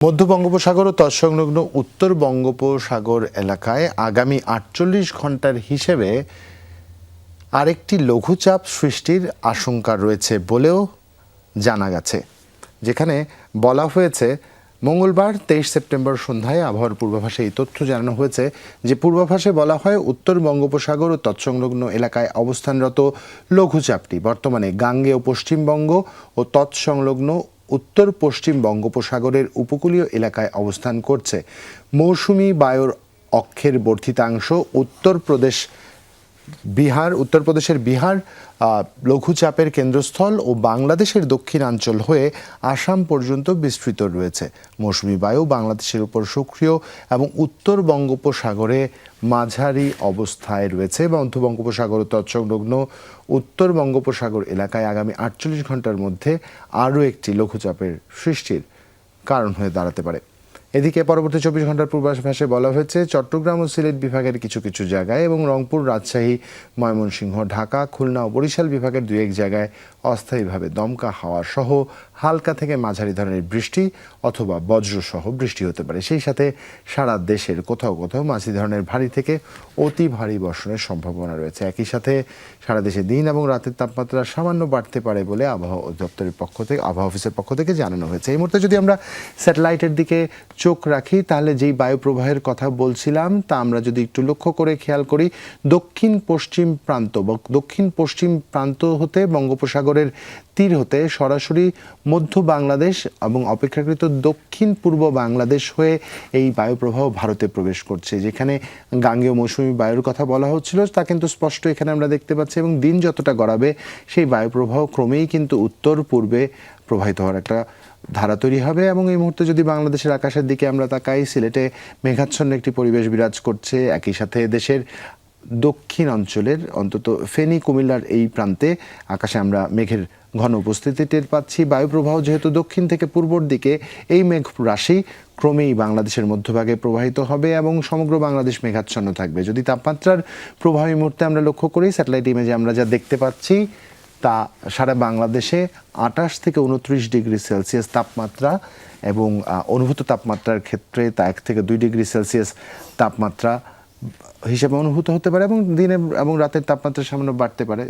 মধ্য বঙ্গোপসাগর ও তৎসংলগ্ন উত্তর বঙ্গোপসাগর এলাকায় আগামী আটচল্লিশ ঘণ্টার হিসেবে আরেকটি লঘুচাপ সৃষ্টির আশঙ্কা রয়েছে বলেও জানা গেছে। যেখানে বলা হয়েছে, মঙ্গলবার তেইশ সেপ্টেম্বর সন্ধ্যায় আবহাওয়ার পূর্বাভাসে এই তথ্য জানানো হয়েছে যে পূর্বাভাসে বলা হয়, উত্তর বঙ্গোপসাগর ও তৎসংলগ্ন এলাকায় অবস্থানরত লঘুচাপটি বর্তমানে গাঙ্গে ও পশ্চিমবঙ্গ ও তৎসংলগ্ন উত্তর পশ্চিম বঙ্গোপসাগরের উপকূলীয় এলাকায় অবস্থান করছে। মৌসুমি বায়ুর অক্ষের বর্ধিতাংশ উত্তরপ্রদেশ বিহার, উত্তরপ্রদেশের বিহার লঘুচাপের কেন্দ্রস্থল ও বাংলাদেশের দক্ষিণাঞ্চল হয়ে আসাম পর্যন্ত বিস্তৃত রয়েছে। মৌসুমি বায়ু বাংলাদেশের উপর সক্রিয় এবং উত্তর বঙ্গোপসাগরে মাঝারি অবস্থায় রয়েছে মধ্য বঙ্গোপসাগর ও তৎসংলগ্ন উত্তর বঙ্গোপসাগর এলাকায় আগামী আটচল্লিশ ঘণ্টার মধ্যে আরও একটি লঘুচাপের সৃষ্টির কারণ হয়ে দাঁড়াতে পারে। এদিকে পরবর্তী চব্বিশ ঘণ্টার পূর্বাভাসে বলা হয়েছে, চট্টগ্রাম ও সিলেট বিভাগের কিছু কিছু জায়গায় এবং রংপুর, রাজশাহী, ময়মনসিংহ, ঢাকা, খুলনা ও বরিশাল বিভাগের দুই এক জায়গায় অস্থায়ীভাবে দমকা হাওয়া সহ হালকা থেকে মাঝারি ধরনের বৃষ্টি অথবা বজ্রসহ বৃষ্টি হতে পারে। সেই সাথে সারা দেশের কোথাও কোথাও মাঝারি ধরনের ভারী থেকে অতি ভারী বর্ষণের সম্ভাবনা রয়েছে। একই সাথে সারা দেশে দিন এবং রাতের তাপমাত্রা সামান্য বাড়তে পারে বলে আবহাওয়া দপ্তরের পক্ষ থেকে আবহাওয়া অফিসের পক্ষ থেকে জানানো হয়েছে। এই মুহূর্তে যদি আমরা স্যাটেলাইটের দিকে চোখ রাখি, তাহলে যেই বায়ু প্রবাহের কথা বলছিলাম, তা আমরা যদি একটু লক্ষ্য করে খেয়াল করি, দক্ষিণ পশ্চিম প্রান্ত দক্ষিণ পশ্চিম প্রান্ত হতে, বঙ্গোপসাগরের তীর হতে সরাসরি মধ্য বাংলাদেশ এবং অপেক্ষাকৃত দক্ষিণ পূর্ব বাংলাদেশ হয়ে এই বায়ুপ্রবাহ ভারতে প্রবেশ করছে, যেখানে গাঙ্গেয় মৌসুমী বায়ুর কথা বলা হচ্ছিল, তা কিন্তু স্পষ্ট এখানে আমরা দেখতে পাচ্ছি এবং দিন যতটা গড়াবে, সেই বায়ুপ্রবাহ ক্রমেই কিন্তু উত্তর পূর্বে প্রবাহিত হওয়ার একটা ধারা তৈরি হবে এবং এই মুহূর্তে যদি বাংলাদেশের আকাশের দিকে আমরা তাকাই, সিলেটে মেঘাচ্ছন্ন একটি পরিবেশ বিরাজ করছে। একই সাথে দেশের দক্ষিণ অঞ্চলের, অন্তত ফেনী, কুমিল্লার এই প্রান্তে আকাশে আমরা মেঘের ঘন উপস্থিতি টের পাচ্ছি। বায়ুপ্রবাহ যেহেতু দক্ষিণ থেকে পূর্বর দিকে, এই মেঘ রাশি ক্রমেই বাংলাদেশের মধ্যভাগে প্রবাহিত হবে এবং সমগ্র বাংলাদেশ মেঘাচ্ছন্ন থাকবে। যদি তাপমাত্রার প্রভাব এই মুহূর্তে আমরা লক্ষ্য করি, স্যাটেলাইট ইমেজে আমরা যা দেখতে পাচ্ছি তা সারা বাংলাদেশে আঠাশ থেকে উনত্রিশ ডিগ্রি সেলসিয়াস তাপমাত্রা এবং অনুভূত তাপমাত্রার ক্ষেত্রে তা এক থেকে দুই ডিগ্রি সেলসিয়াস তাপমাত্রা হিসেবে অনুভূত হতে পারে এবং দিনে এবং রাতের তাপমাত্রা সামান্য বাড়তে পারে।